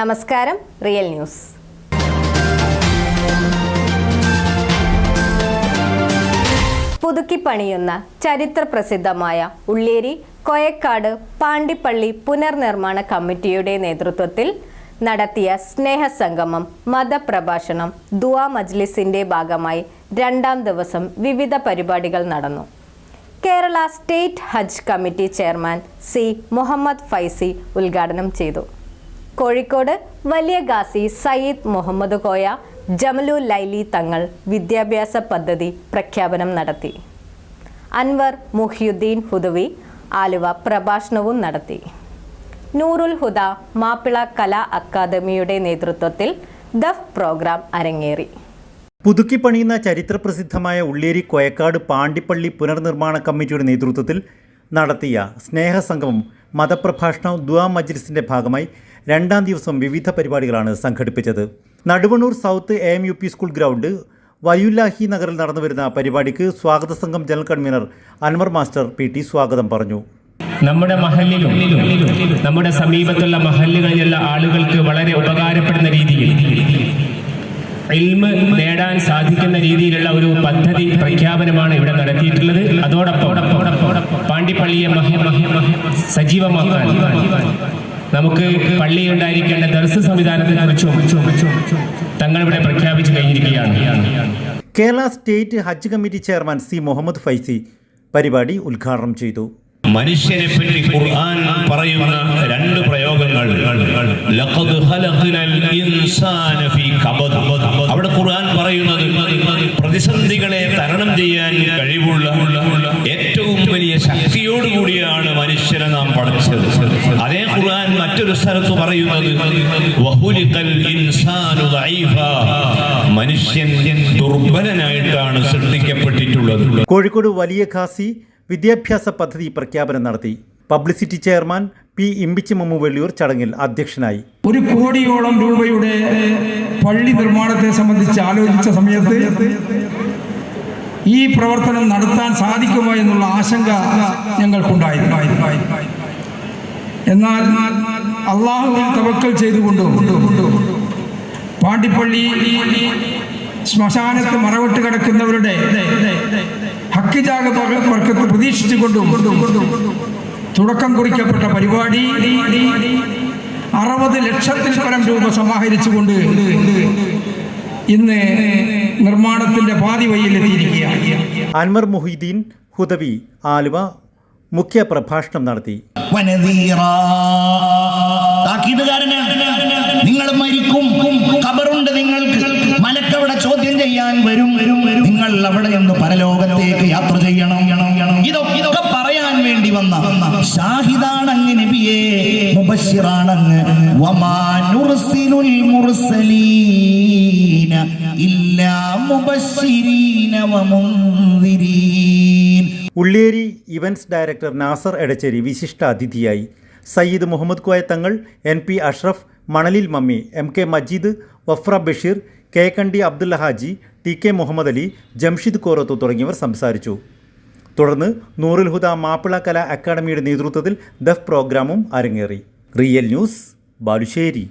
നമസ്കാരം real news. പുതുക്കി പണിയുന്ന ചരിത്ര പ്രസിദ്ധമായ ഉള്ളേരി കൊയക്കാട് പാണ്ടിപ്പള്ളി പുനർനിർമ്മാണ കമ്മിറ്റിയുടെ നേതൃത്വത്തിൽ നടത്തിയ സ്നേഹസംഗമം മതപ്രഭാഷണം ദുആ മജ്ലിസിന്റെ ഭാഗമായി രണ്ടാം ദിവസം വിവിധ പരിപാടികൾ നടന്നു. Kerala state Hajj committee chairman C. Muhammad Faizi ഉദ്ഘാടനം ചെയ്തു. കോഴിക്കോട് വലിയ ഗാസി സയ്യിദ് മുഹമ്മദ് കോയ ജമലു ലൈലി തങ്ങൾ വിദ്യാഭ്യാസ പദ്ധതി പ്രഖ്യാപനം നടത്തി. അൻവർ മുഹ്യുദ്ദീൻ ഹുദവി ആലുവ പ്രഭാഷണവും നടത്തി. നൂറുൽ ഹുദ മാപ്പിള കലാ അക്കാദമിയുടെ നേതൃത്വത്തിൽ ദഫ് പ്രോഗ്രാം അരങ്ങേറി. പുതുക്കി പണിയുന്ന ചരിത്രപ്രസിദ്ധമായ ഉള്ളേരി കൊയക്കാട് പാണ്ടിപ്പള്ളി പുനർനിർമ്മാണ കമ്മിറ്റിയുടെ നേതൃത്വത്തിൽ നടത്തിയ സ്നേഹസംഗമം മതപ്രഭാഷണം ദുആ മജ്ലിസിന്റെ ഭാഗമായി രണ്ടാം ദിവസം വിവിധ പരിപാടികളാണ് സംഘടിപ്പിച്ചത്. Naduvannur south A M U P school ground വയുല്ലാഹി നഗറിൽ നടന്നു വരുന്ന പരിപാടിക്ക് സ്വാഗത സംഘം general convener Anwar master P T സ്വാഗതം പറഞ്ഞു. നമ്മുടെ മഹലിലും നമ്മുടെ സമീപത്തുള്ള മഹല്ലുകളിലുള്ള ആളുകൾക്ക് വളരെ ഉപകാരപ്പെടുന്ന രീതിയിൽ ഇൽമ് നേടാൻ സാധിക്കുന്ന രീതിയിലുള്ള ഒരു പദ്ധതി പ്രഖ്യാപനമാണ് ഇവിടെ നടത്തിയിട്ടുള്ളത്. അതോടൊപ്പം പാണ്ടിപ്പള്ളിയെ മഹ- മഹ- മഹ- സജീവമാക്കാൻ നമുക്ക് പള്ളി ഉണ്ടായിരിക്കേണ്ട ദർസ് സംവിധാനത്തെ കുറിച്ചും തങ്ങൾ ഇവിടെ പ്രഖ്യാപിച്ചു കഴിഞ്ഞിരിക്കുകയാണ്. Kerala state Hajj committee chairman C Muhammad Faizi പരിപാടി ഉദ്ഘാടനം ചെയ്തു. മനുഷ്യനെ പറ്റി ഖുർആൻ പറയുന്ന രണ്ട് പ്രയോഗങ്ങൾ. ലഖദ് ഖലഖ്നൽ ഇൻസാന ഫീ കബദ് അവിടെ ഖുർആൻ പറയുന്നത് പ്രതിസന്ധികളെ തരണം ചെയ്യാൻ കഴിവുള്ള ഏറ്റവും വലിയ ശക്തിയോടുകൂടിയാണ് മനുഷ്യനെ നാം പഠിച്ചത്. അതേ ഖുർആൻ മറ്റൊരു സ്ഥലത്ത് പറയുന്നത് വഹുലിഖൽ ഇൻസാനു ദഈഫാ മനുഷ്യൻ ദുർബലനായിട്ടാണ് സൃഷ്ടിക്കപ്പെട്ടിട്ടുള്ളത്. കോഴിക്കോട് വലിയ ഖാസി വിദ്യാഭ്യാസ പദ്ധതി പ്രഖ്യാപനം നടത്തി. Publicity chairman P Imbichi Mammu Velliyur ചടങ്ങിൽ അധ്യക്ഷനായി. ഒരു കോടിയോളം രൂപയുടെ പള്ളി നിർമ്മാണത്തെ സംബന്ധിച്ച് ആലോചിച്ച സമയത്ത് ഈ പ്രവർത്തനം നടത്താൻ സാധിക്കുമോ എന്നുള്ള ആശങ്ക ഞങ്ങൾക്കുണ്ടായിരുന്നു. എന്നാൽ അള്ളാഹുവിൽ തവക്കൽ ചെയ്തുകൊണ്ട് പാണ്ടിപ്പള്ളി ശ്മശാനത്ത് മറവിട്ട് കിടക്കുന്നവരുടെ ഹക്കിജാഗ വർക്കത്ത് പ്രതീക്ഷിച്ചുകൊണ്ടും തുടക്കം കുറിക്കപ്പെട്ട പരിപാടി അറുപത് ലക്ഷത്തിൽ പരം രൂപ സമാഹരിച്ചുകൊണ്ട് ഇന്ന് നിർമ്മാണത്തിന്റെ പാതി വഴിയിലെത്തിയിരിക്കുകയാണ് അൻവർ മുഹീദ്ദീൻ ഹുദവി ആലുവ മുഖ്യ പ്രഭാഷണം നടത്തി. നിങ്ങൾ മരിക്കും. ഖബറുണ്ട് നിങ്ങൾക്ക്. മലക്കവിടെ ചോദ്യം ചെയ്യാൻ വരും. നിങ്ങൾ അവിടെ നിന്ന് പരലോകത്തേക്ക് യാത്ര ചെയ്യണം. ഇതൊക്കെ പറയാൻ വേണ്ടി വന്ന ഷാഹിദാണ് അങ്ങ് നബിയെ മുബശ്ശിറാണ് വമാ നുർസിലുൽ മുർസലീന ഇല്ലാ മുബശിരീന വമുൻദിരീൻ ഉള്ളിയേരി ഇവന്റ്സ് ഡയറക്ടർ നാസർ എടച്ചേരി വിശിഷ്ട അതിഥിയായി. Sayyid Muhammad Koya Thangal N P Ashraf Manalil Mammi M K Majeed Wafra Basheer K Kandi Abdulla Haji T K Muhammad Ali Jamshid Korathu തുടങ്ങിയവർ സംസാരിച്ചു. തുടർന്ന് നൂറുൽ ഹുദ മാപ്പിള കലാ അക്കാദമിയുടെ നേതൃത്വത്തിൽ ദഫ് പ്രോഗ്രാമും അരങ്ങേറി. Real news Balussery.